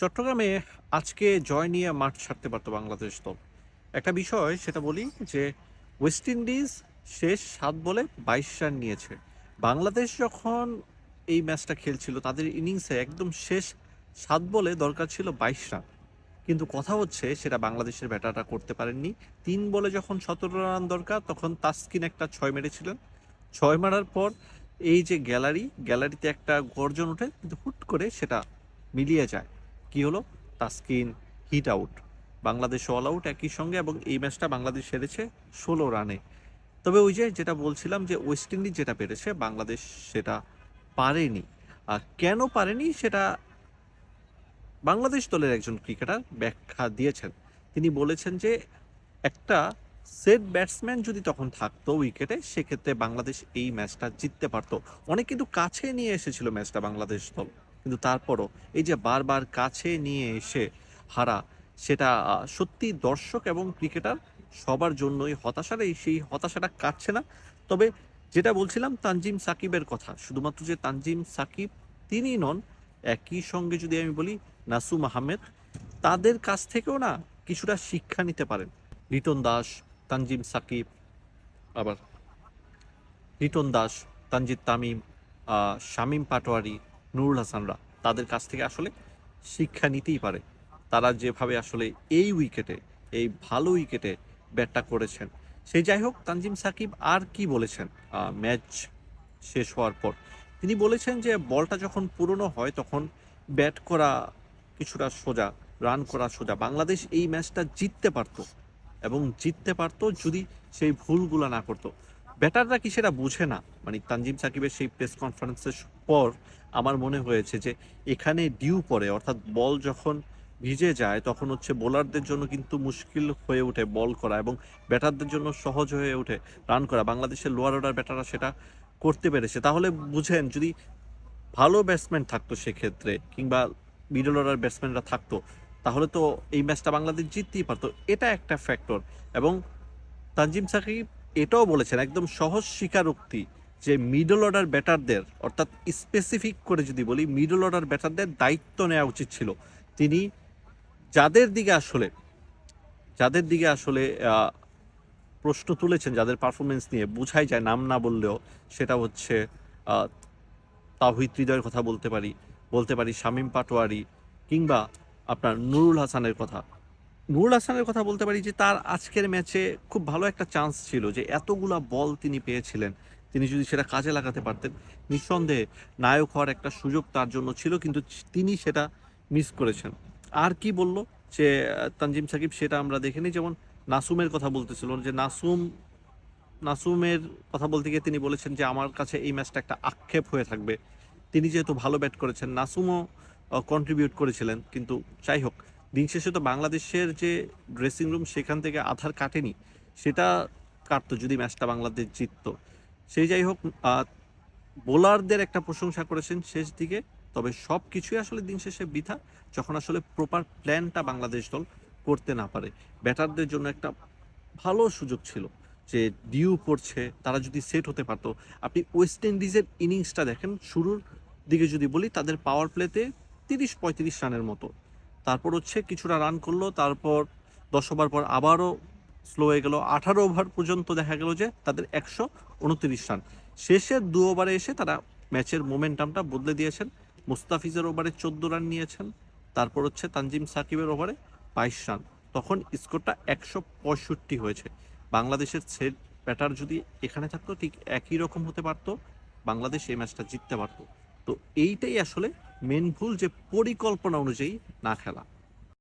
চট্টগ্রামে আজকে জয় নিয়ে মাঠ ছাড়তে পারতো বাংলাদেশ দল। একটা বিষয়, সেটা বলি যে ওয়েস্ট ইন্ডিজ শেষ সাত বলে বাইশ রান নিয়েছে। বাংলাদেশ যখন এই ম্যাচটা খেলছিল, তাদের ইনিংসে একদম শেষ সাত বলে দরকার ছিল বাইশ রান কিন্তু কথা হচ্ছে, সেটা বাংলাদেশের ব্যাটাররা করতে পারেননি। তিন বলে যখন সতেরো রান দরকার, তখন তাসকিন একটা ছয় মেরেছিলেন। ছয় মারার পর এই যে গ্যালারি, গ্যালারিতে একটা গর্জন ওঠে, কিন্তু হুট করে সেটা মিলিয়ে যায়। কি হলো? Taskin hit out Bangladesh all out একই সঙ্গে এবং এই ম্যাচটা বাংলাদেশ হেরেছে ষোলো রানে তবে ওই যে যেটা বলছিলাম যে ওয়েস্ট ইন্ডিজ যেটা পেরেছে, বাংলাদেশ সেটা পারেনি। আর কেন পারেনি সেটা বাংলাদেশ দলের একজন ক্রিকেটার ব্যাখ্যা দিয়েছেন। তিনি বলেছেন যে একটা সেট ব্যাটসম্যান যদি তখন থাকতো উইকেটে সেক্ষেত্রে বাংলাদেশ এই ম্যাচটা জিততে পারতো। অনেক কিন্তু কাছে নিয়ে এসেছিল ম্যাচটা বাংলাদেশ দল। কিন্তু তারপরও এই যে বারবার কাছে নিয়ে এসে হারা, সেটা সত্যি দর্শক এবং ক্রিকেটার সবার জন্যই হতাশার এই সেই হতাশাটা কাটছে না। তবে যেটা বলছিলাম তানজিম সাকিবের কথা, শুধুমাত্র যে তানজিম সাকিব তিনি নন, একই সঙ্গে যদি আমি বলি নাসুম আহমেদ, তাদের কাছ থেকেও না কিছুটা শিক্ষা নিতে পারেন। লিটন দাস, তানজিম সাকিব, আবার লিটন দাস, তানজিদ তামিম শামীম পাটোয়ারি নুরুল হাসানরা তাদের কাছ থেকে আসলে শিক্ষা নিতেই পারে। তারা যেভাবে আসলে এই উইকেটে, এই ভালো উইকেটে ব্যাটটা করেছেন। সেই যাই হোক, তানজিম সাকিব আর কি বলেছেন? ম্যাচ শেষ হওয়ার পর। তিনি বলেছেন যে, বলটা যখন পুরনো হয় তখন ব্যাট করা কিছুটা সোজা, রান করা সোজা। বাংলাদেশ এই ম্যাচটা জিততে পারতো এবং জিততে পারতো যদি সেই ভুলগুলো না করতো। ব্যাটাররা কি সেটা বুঝে না? মানে তানজিম সাকিবের সেই প্রেস কনফারেন্সের পর আমার মনে হয়েছে যে এখানে ডিউ পড়ে, অর্থাৎ বল যখন ভিজে যায়, তখন হচ্ছে বোলারদের জন্য কিন্তু মুশকিল হয়ে ওঠে বল করা এবং ব্যাটারদের জন্য সহজ হয়ে ওঠে রান করা। বাংলাদেশের লোয়ার অর্ডার ব্যাটাররা সেটা করতে পেরেছে। তাহলে বুঝেন, যদি ভালো ব্যাটসম্যান থাকতো সেক্ষেত্রে কিংবা মিডল অর্ডার ব্যাটসম্যানরা থাকতো, তাহলে তো এই ম্যাচটা বাংলাদেশ জিততেই পারতো। এটা একটা ফ্যাক্টর এবং তানজিম সাকিব এটাও বলেছেন, একদম সহজ স্বীকারোক্তি যে মিডল অর্ডার ব্যাটারদের অর্থাৎ স্পেসিফিক করে যদি বলি মিডল অর্ডার ব্যাটারদের দায়িত্ব নেওয়া উচিত ছিল। তিনি যাদের দিকে আসলে, যাদের দিকে আসলে প্রশ্ন তুলেছেন, যাদের পারফরমেন্স নিয়ে বোঝাই যায়, নাম না বললেও সেটা হচ্ছে তাহিদ হৃদয়ের কথা বলতে পারি বলতে পারি শামীম পাটোয়ারি কিংবা আপনার নুরুল হাসানের কথা। নুরুল হাসানের কথা বলতে পারি যে তার আজকের ম্যাচে খুব ভালো একটা চান্স ছিল যে এতগুলা বল তিনি পেয়েছিলেন। তিনি যদি সেটা কাজে লাগাতে পারতেন, নিঃসন্দেহে নায়ক হওয়ার একটা সুযোগ তার জন্য ছিল, কিন্তু তিনি সেটা মিস করেছেন। আর কি বলল? যে, তানজিম সাকিব, সেটা আমরা দেখিনি যেমন নাসুমের কথা বলতেছিল যে, নাসুম, নাসুমের কথা বলতে গিয়ে তিনি বলেছেন যে, আমার কাছে এই ম্যাচটা একটা আক্ষেপ হয়ে থাকবে। তিনি যেহেতু ভালো ব্যাট করেছেন, নাসুমও কন্ট্রিবিউট করেছিলেন, কিন্তু যাই হোক দিন শেষে তো বাংলাদেশের যে ড্রেসিং রুম সেখান থেকে আধার কাটেনি, সেটা কাটতো যদি ম্যাচটা বাংলাদেশ জিততো। সেই যাই হোক বোলারদের একটা প্রশংসা করেছেন শেষ দিকে, তবে সব কিছুই আসলে দিন শেষে বৃথা, যখন আসলে প্রপার প্ল্যানটা বাংলাদেশ দল করতে না পারে। ব্যাটারদের জন্য একটা ভালো সুযোগ ছিল যে ডিউ পড়ছে তারা যদি সেট হতে পারতো। আপনি ওয়েস্ট ইন্ডিজের ইনিংসটা দেখেন, শুরুর দিকে যদি বলি, তাদের পাওয়ার প্লেতে তিরিশ পঁয়ত্রিশ রানের মতো। তারপর হচ্ছে কিছুটা রান করল, তারপর দশ ওভার পর আবারও স্লো হয়ে গেল। আঠারো ওভার পর্যন্ত দেখা গেল যে তাদের একশো উনত্রিশ রান শেষের দু ওভারে এসে তারা ম্যাচের মোমেন্টামটা বদলে দিয়েছেন। মুস্তাফিজের ওভারে চোদ্দ রান নিয়েছেন। তারপর হচ্ছে তানজিম সাকিবের ওভারে বাইশ রান তখন স্কোরটা একশো পঁয়ষট্টি হয়েছে। বাংলাদেশের সেট ব্যাটার যদি এখানে থাকতো, ঠিক একই রকম হতে পারতো। বাংলাদেশ এই ম্যাচটা জিততে পারতো। তো এইটাই আসলে মেন ভুল যে পরিকল্পনা অনুযায়ী না খেলা।